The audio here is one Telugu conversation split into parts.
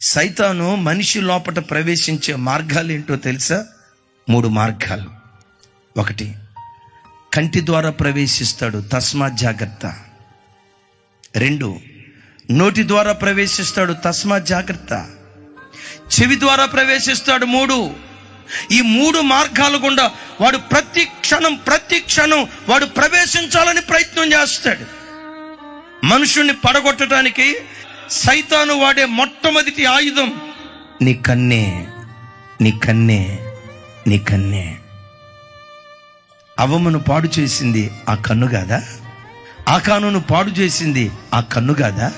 సైతాను మనిషి లోపట ప్రవేశించే మార్గాలు ఏంటో తెలుసా? మూడు మార్గాలు. ఒకటి కంటి ద్వారా ప్రవేశిస్తాడు తస్మాత్ జాగ్రత్త. రెండు నోటి ద్వారా ప్రవేశిస్తాడు తస్మాత్ జాగ్రత్త. చెవి ద్వారా ప్రవేశిస్తాడు మూడు. ఈ మూడు మార్గాల గుండా వాడు ప్రతి క్షణం ప్రతి క్షణం వాడు ప్రవేశించాలని ప్రయత్నం చేస్తాడు. మనుషుణ్ణి పడగొట్టడానికి సైతాను వాడే మొట్టమొదటి ఆయుధం. నీ కన్నే నీ కన్నే నీ కన్నే. అవమను పాడు చేసింది ఆ కన్ను కాదా? ఆ కానును పాడు చేసింది ఆ కన్ను కాదా?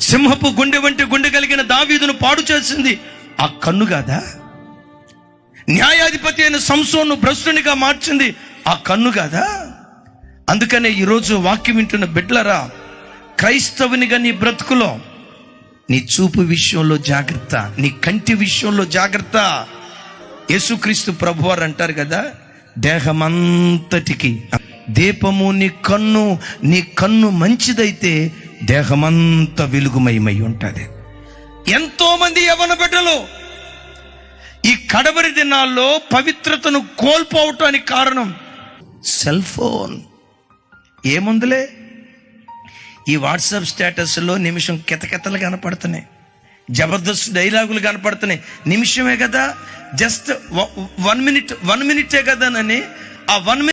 సింహపు గుండె వంటి గుండె కలిగిన దావీదును పాడు చేసింది ఆ కన్ను కాదా? న్యాయాధిపతి అయిన సంసోను భ్రష్టునిగా మార్చింది ఆ కన్ను కాదా? అందుకనే ఈరోజు వాక్యం వింటున్న బిడ్లరా క్రైస్తవునిగా నీ బ్రతుకులో నీ చూపు విషయంలో జాగ్రత్త నీ కంటి విషయంలో జాగ్రత్త. యేసుక్రీస్తు ప్రభువారు అంటారు కదా దేహమంతటికి దీపము నీ కన్ను నీ కన్ను మంచిదైతే దేహమంతా వెలుగుమయమై ఉంటుంది. ఎంతో మంది యవన బిడ్డలు ఈ కడవరి దినాల్లో పవిత్రతను కోల్పోవటానికి కారణం సెల్ ఫోన్. ఏముందిలే? ఈ వాట్సాప్ స్టేటస్లో నిమిషం కితకితలు కనపడుతున్నాయి. జబర్దస్త్ డైలాగులు కనపడుతున్నాయి. నిమిషమే కదా జస్ట్ వన్ మినిట్ వన్ మినిటే కదా అని ఆ వన్ మినిట్